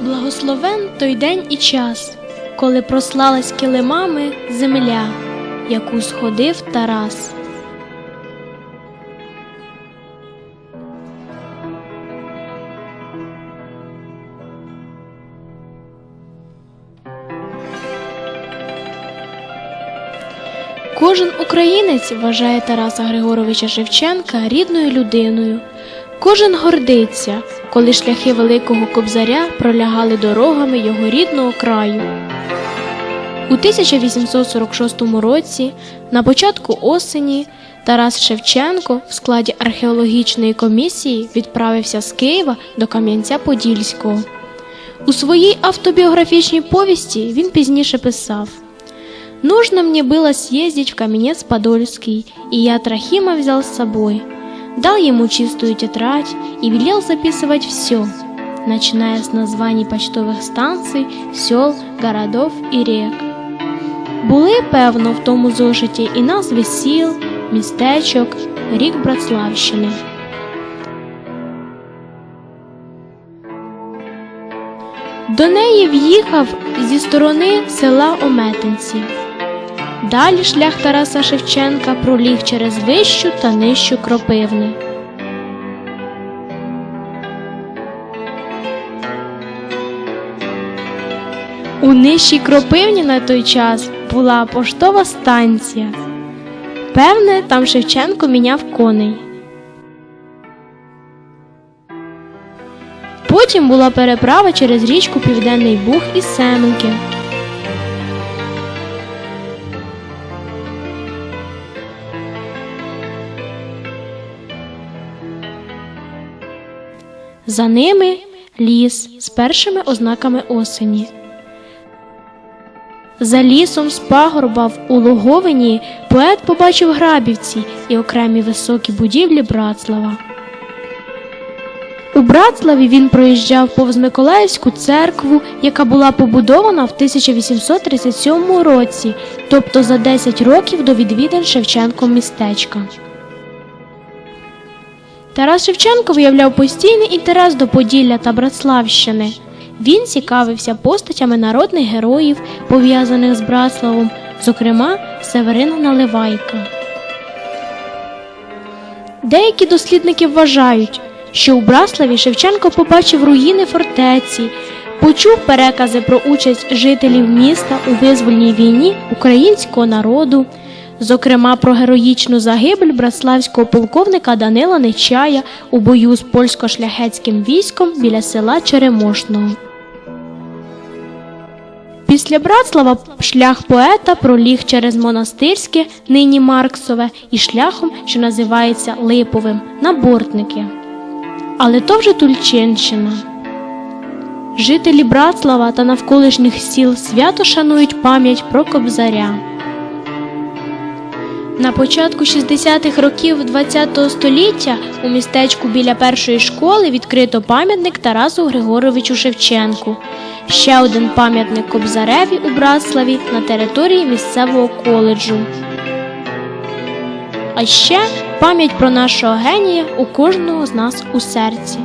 Благословен той день і час, коли прослалась килимами земля, яку сходив Тарас. Кожен українець вважає Тараса Григоровича Шевченка рідною людиною. Кожен гордиться, коли шляхи Великого Кобзаря пролягали дорогами його рідного краю. У 1846 році, на початку осені, Тарас Шевченко в складі археологічної комісії відправився з Києва до Кам'янця-Подільського. У своїй автобіографічній повісті він пізніше писав. Нужно мне было съездить в Каменец Подольский, и я Трохима взял с собой. Дал ему чистую тетрадь и велел записывать все, начиная с названий почтовых станций, сел, городов і рек. Були, певно, в тому зошиті і назви сіл, містечок, рік Братславщини. До неї в'їхав зі сторони села Ометинці. Далі шлях Тараса Шевченка проліг через вищу та нижчу кропивни. У нижчій кропивні на той час була поштова станція. Певне, там Шевченко міняв коней. Потім була переправа через річку Південний Буг і Семенки. За ними ліс з першими ознаками осені. За лісом з пагорба в Улоговині поет побачив грабівці і окремі високі будівлі Братслава. У Братславі він проїжджав повз Миколаївську церкву, яка була побудована в 1837 році, тобто за 10 років до відвідин Шевченком містечка. Тарас Шевченко виявляв постійний інтерес до Поділля та Братславщини. Він цікавився постатями народних героїв, пов'язаних з Братславом, зокрема Северина Наливайка. Деякі дослідники вважають, що у Браславі Шевченко побачив руїни фортеці, почув перекази про участь жителів міста у визвольній війні українського народу, зокрема про героїчну загибель браславського полковника Данила Нечая у бою з польсько-шляхетським військом біля села Черемошного. Після Братслава шлях поета проліг через монастирське, нині Марксове, і шляхом, що називається Липовим, на бортники. Але то вже Тульчинщина. Жителі Братслава та навколишніх сіл свято шанують пам'ять про Кобзаря. На початку 60-х років ХХ століття у містечку біля першої школи відкрито пам'ятник Тарасу Григоровичу Шевченку. Ще один пам'ятник Кобзареві у Братславі на території місцевого коледжу. А ще пам'ять про нашого генія у кожного з нас у серці.